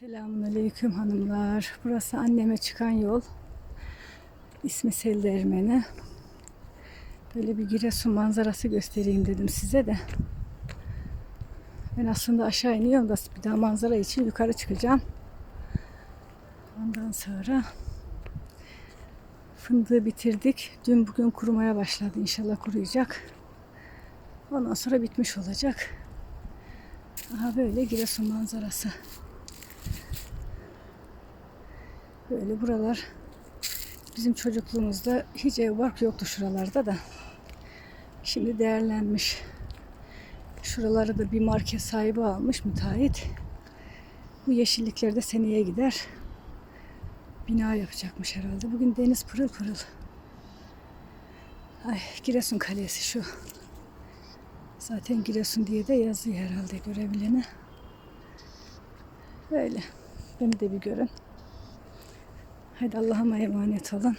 Selamun Aleyküm hanımlar. Burası anneme çıkan yol. İsmi Sel Değirmeni. Böyle bir Giresun manzarası göstereyim dedim size de. Ben aslında aşağı iniyorum da bir daha manzara için yukarı çıkacağım. Ondan sonra fındığı bitirdik. Dün bugün kurumaya başladı. İnşallah kuruyacak. Ondan sonra bitmiş olacak. Aha böyle Giresun manzarası. Böyle buralar bizim çocukluğumuzda hiç ev bark yoktu şuralarda da. Şimdi değerlenmiş. Şuraları da bir market sahibi almış müteahhit. Bu yeşillikler de seneye gider. Bina yapacakmış herhalde. Bugün deniz pırıl pırıl. Ay Giresun Kalesi şu. Zaten Giresun diye de yazıyor herhalde görebilene. Böyle. Beni de bir görün. Hadi Allah'a emanet olun.